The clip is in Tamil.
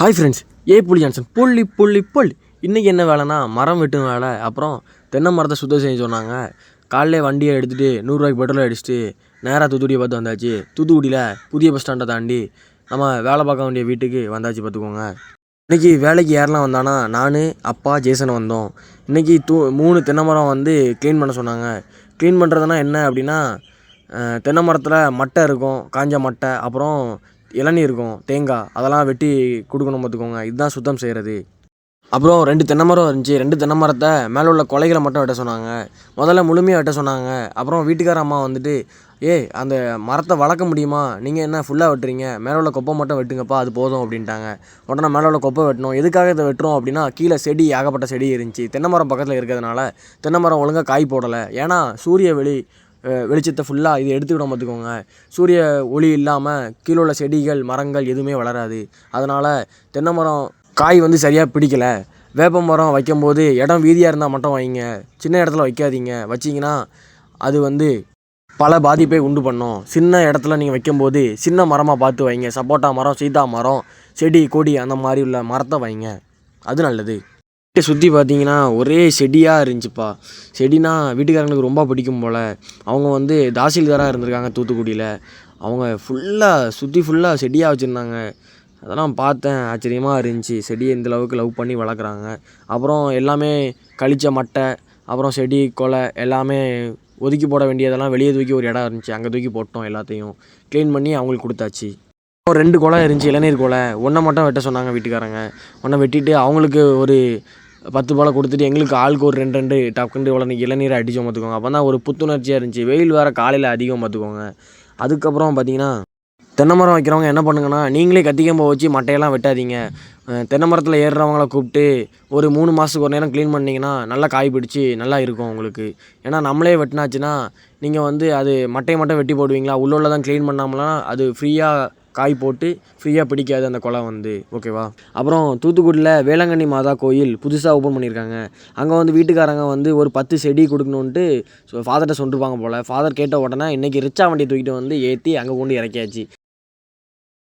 ஹாய் ஃப்ரெண்ட்ஸ் ஏ புலி ஜான்சன் புள்ளி புள்ளி புள்ளி. இன்றைக்கி என்ன வேலைன்னா மரம் வெட்டும் வேலை. அப்புறம் தென்னை மரத்தை சுத்தம் செய்ய சொன்னாங்க. காலையிலே வண்டியை எடுத்துகிட்டு நூறுரூவாய்க்கு பெட்ரோல் அடிச்சுட்டு நேராக தூத்துக்குடியை பார்த்து வந்தாச்சு. தூத்துக்குடியில் புதிய பஸ் ஸ்டாண்டை தாண்டி நம்ம வேலை பார்க்க வேண்டிய வீட்டுக்கு வந்தாச்சு பார்த்துக்கோங்க. இன்றைக்கி வேலைக்கு யாரெல்லாம் வந்தானா நான் அப்பா ஜேசன் வந்தோம். இன்றைக்கி தூ மூணு தென்னை மரம் வந்து க்ளீன் பண்ண சொன்னாங்க. க்ளீன் பண்ணுறதுனா என்ன அப்படின்னா தென்னை மரத்தில் மட்டை இருக்கும். காஞ்ச மட்டை. அப்புறம் இளநீர் இருக்கும் தேங்காய் அதெல்லாம் வெட்டி கொடுக்கணும் பார்த்துக்கோங்க. இதுதான் சுத்தம் செய்கிறது அப்புறம் ரெண்டு தென்னை மரம் இருந்துச்சு. ரெண்டு தென்னை மரத்தை மேலே உள்ள கொலைகளை மட்டும் வெட்ட சொன்னாங்க. முதல்ல முழுமையாக வெட்ட சொன்னாங்க. அப்புறம் வீட்டுக்கார அம்மா வந்துட்டு ஏய் அந்த மரத்தை வளர்க்க முடியுமா? நீங்கள் என்ன ஃபுல்லாக வெட்டுறீங்க? மேலே உள்ள கொப்பை மட்டும் வெட்டுங்கப்பா அது போதும் அப்படின்ட்டாங்க. உடனே மேலே உள்ள கொப்பை வெட்டணும் எதுக்காக இதை வெட்டுறோம்? அப்படின்னா கீழே செடி ஏகப்பட்ட செடி இருந்துச்சு. தென்னை மரம் பக்கத்தில் இருக்கிறதுனால தென்னை மரம் ஒழுங்காக காய் போடலை. ஏன்னா சூரிய வெளி வெளிச்சத்தை ஃபுல்லாக இது எடுத்துக்கிட்டோம் பார்த்துக்கோங்க. சூரிய ஒளி இல்லாமல் கீழே உள்ள செடிகள் மரங்கள் எதுவுமே வளராது. அதனால் தென்னை மரம் காய் வந்து சரியாக பிடிக்கல. வேப்ப மரம் வைக்கும்போது இடம் வீதியாக இருந்தால் மட்டும் வைங்க. சின்ன இடத்துல வைக்காதீங்க. வச்சிங்கன்னா அது வந்து பல பாதிப்பை உண்டு பண்ணும். சின்ன இடத்துல நீங்கள் வைக்கும்போது சின்ன மரமாக பார்த்து வைங்க. சப்போட்டா மரம் சீதா மரம் செடி கொடி அந்த மாதிரி உள்ள மரத்தை வைங்க. அது நல்லது. வீட்டை சுற்றி பார்த்தீங்கன்னா ஒரே செடியாக இருந்துச்சுப்பா. செடினா வீட்டுக்காரங்களுக்கு ரொம்ப பிடிக்கும் போல். அவங்க வந்து தாசில்தாராக இருந்திருக்காங்க தூத்துக்குடியில். அவங்க ஃபுல்லாக சுற்றி ஃபுல்லாக செடியாக வச்சுருந்தாங்க. அதெல்லாம் பார்த்தேன். ஆச்சரியமாக இருந்துச்சு. செடியை இந்தளவுக்கு லவ் பண்ணி வளர்க்குறாங்க. அப்புறம் எல்லாமே கழிச்ச மட்டை அப்புறம் செடி கொலை எல்லாமே ஒதுக்கி போட வேண்டியதெல்லாம் வெளியே தூக்கி ஒரு இடம் இருந்துச்சு. அங்கே தூக்கி போட்டோம் எல்லாத்தையும். க்ளீன் பண்ணி அவங்களுக்கு கொடுத்தாச்சு. ஒரு ரெண்டு குளம் இருந்துச்சு. இளநீர் குலை. ஒன்றை மட்டும் வெட்ட சொன்னாங்க வீட்டுக்காரங்க. ஒன்றை வெட்டிட்டு அவங்களுக்கு ஒரு பத்து போல் கொடுத்துட்டு எங்களுக்கு ஆளுக்கு ஒரு ரெண்டு ரெண்டு டக்குண்டு இவ்வளோ இளநீரை அடித்தோம் பார்த்துக்கோங்க அப்போ தான் ஒரு புத்துணர்ச்சியாக இருந்துச்சு. வெயில் வேறு காலையில் அதிகம் பார்த்துக்கோங்க அதுக்கப்புறம் பார்த்தீங்கன்னா தென்னை மரம் வைக்கிறவங்க என்ன பண்ணுங்கன்னா நீங்களே கத்திக்கம்பை வச்சு மட்டையெல்லாம் வெட்டாதீங்க. தென்னை மரத்தில் ஏறுறவங்கள கூப்பிட்டு ஒரு மூணு மாதத்துக்கு ஒரு நேரம் க்ளீன் பண்ணிங்கன்னா நல்லா காய் பிடிச்சி நல்லா இருக்கும் உங்களுக்கு. ஏன்னா நம்மளே வெட்டினாச்சுன்னா நீங்கள் வந்து அது மட்டையை மட்டும் வெட்டி போடுவீங்களா? உள்ளே தான் க்ளீன் பண்ணாமலாம் அது ஃப்ரீயாக காய் போட்டு ஃப்ரீயாக பிடிக்காது அந்த குளம் வந்து. ஓகேவா அப்புறம் தூத்துக்குடியில் வேளாங்கண்ணி மாதா கோயில் புதுசாக ஓப்பன் பண்ணியிருக்காங்க. அங்கே வந்து வீட்டுக்காரங்க வந்து ஒரு பத்து செடி கொடுக்கணுன்ட்டு ஸோ ஃபாதர்கிட்ட சொல்லிருப்பாங்க போல். ஃபாதர் கேட்ட உடனே இன்றைக்கி ரிச்சா வண்டியை தூக்கிட்டு வந்து ஏற்றி அங்கே கொண்டு இறக்கியாச்சு.